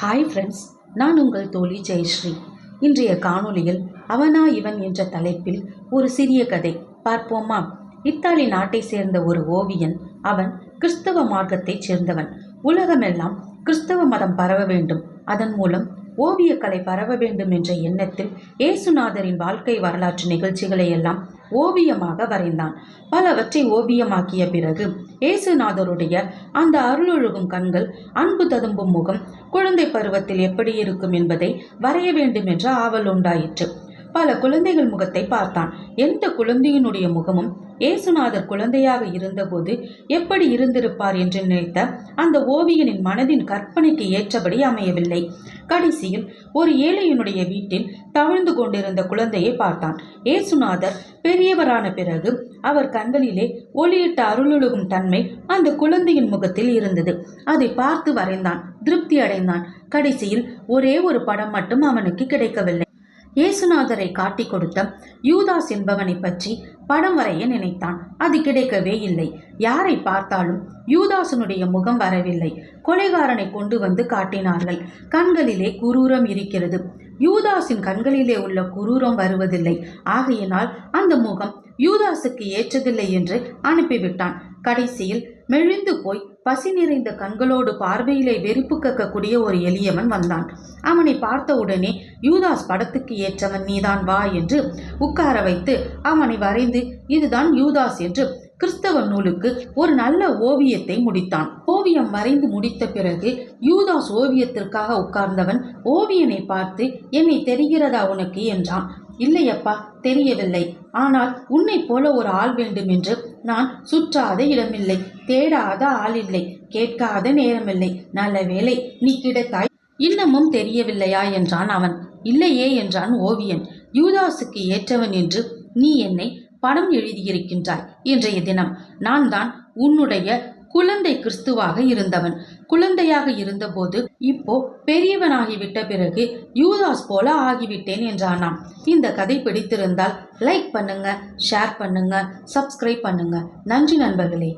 Hi friends நான் உங்கள் தோழி ஜெயஸ்ரீ. இன்றைய காணொளியில் அவனா இவன் என்ற தலைப்பில் ஒரு சிறிய கதை பார்ப்போமா? இத்தாலி நாட்டை சேர்ந்த ஒரு ஓவியன் அவன் கிறிஸ்தவ மார்க்கத்தைச் சேர்ந்தவன். உலகமெல்லாம் கிறிஸ்தவ மதம் பரவ வேண்டும். அதன் மூலம் ஓவியக்கலை பரவ வேண்டும் என்ற எண்ணத்தில் இயேசுநாதரின் வாழ்க்கை வரலாற்று நிகழ்ச்சிகளை எல்லாம் ஓவியமாக வரைந்தான். பலவற்றை ஓவியமாக்கிய பிறகு இயேசுநாதருடைய அந்த அருளொழுகும் கண்கள் அன்பு ததும்பும் முகம் குழந்தை பருவத்தில் எப்படி இருக்கும் என்பதை வரைய வேண்டும் என்ற ஆவல் உண்டாயிற்று. பல குழந்தைகள் முகத்தை பார்த்தான். எந்த குழந்தையினுடைய முகமும் இயேசுநாதர் குழந்தையாக இருந்தபோது எப்படி இருந்திருப்பார் என்று நினைத்த அந்த ஓவியனின் மனதின் கற்பனைக்கு ஏற்றபடி அமையவில்லை. கடைசியில் ஒரு ஏழையினுடைய வீட்டில் தவிழ்ந்து கொண்டிருந்த குழந்தையை பார்த்தான். இயேசுநாதர் பெரியவரான பிறகு அவர் கண்களிலே ஒளியிட்ட அருளொழுகும் தன்மை அந்த குழந்தையின் முகத்தில் இருந்தது. அதை பார்த்து வரைந்தான் திருப்தி அடைந்தான். கடைசியில் ஒரே ஒரு படம் மட்டும் அவனுக்கு கிடைக்கவில்லை. இயேசுநாதரை காட்டிக் கொடுத்த யூதாஸ் என்பவனை பற்றி படம் வரைய நினைத்தான். அது கிடைக்கவே இல்லை. யாரை பார்த்தாலும் யூதாசனுடைய முகம் வரவில்லை. கொலைகாரனை கொண்டு வந்து காட்டினார்கள். கண்களிலே குரூரம் இருக்கிறது. யூதாஸின் கண்களிலே உள்ள குரூரம் வருவதில்லை. ஆகையினால் அந்த முகம் யூதாஸுக்கு ஏற்றதில்லை என்று அனுப்பிவிட்டான். கடைசியில் மெழிந்து போய் பசி நிறைந்த கண்களோடு பார்வையிலே வெறுப்பு கக்கக்கூடிய ஒரு எளியவன் வந்தான். அவனை பார்த்தவுடனே யூதாஸ் படத்துக்கு ஏற்றவன் நீதான் வா என்று உட்கார வைத்து அவனை வரைந்து இதுதான் யூதாஸ் என்று கிறிஸ்தவ நூலுக்கு ஒரு நல்ல ஓவியத்தை முடித்தான். ஓவியம் வரைந்து முடித்த பிறகு யூதாஸ் ஓவியத்திற்காக உட்கார்ந்தவன் ஓவியனை பார்த்து என்னை தெரிகிறதா உனக்கு? என்றான். இல்லையப்பா தெரியவில்லை. ஆனால் உன்னை போல ஒரு ஆள் வேண்டும் என்று நான் சுற்றாத இடமில்லை தேடாத ஆள் இல்லை கேட்காத நேரமில்லை. நல்ல வேலை நீ கிடைத்தாய். இன்னமும் தெரியவில்லையா என்றான் அவன். இல்லையே என்றான் ஓவியன். யூதாஸுக்கு ஏற்றவன் என்று நீ என்னை படம் எழுதியிருக்கின்றாய் இன்றைய தினம். நான் தான் உன்னுடைய குழந்தை கிறிஸ்துவாக இருந்தவன். குழந்தையாக இருந்தபோது இப்போ பெரியவனாகிவிட்ட பிறகு யூதாஸ் போல ஆகிவிட்டேன் என்றானாம். இந்த கதை பிடித்திருந்தால் லைக் பண்ணுங்க ஷேர் பண்ணுங்க சப்ஸ்கிரைப் பண்ணுங்க. நன்றி நண்பர்களே.